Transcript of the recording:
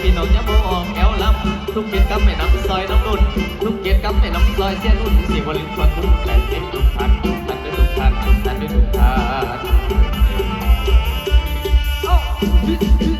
พี่น้องย่าบ่ออกแอวลำทุกเกียรกรรมไม่น้ำซอยน้ำนุ่นทุกเกียรกรรมไม่น้ำซอยเสียนุ่นสิวลินชวนทุกแหล่งเอ็นทุกท่านทุกท่านด้วยทุกท่านทุกท่านด้วยทุกท่าน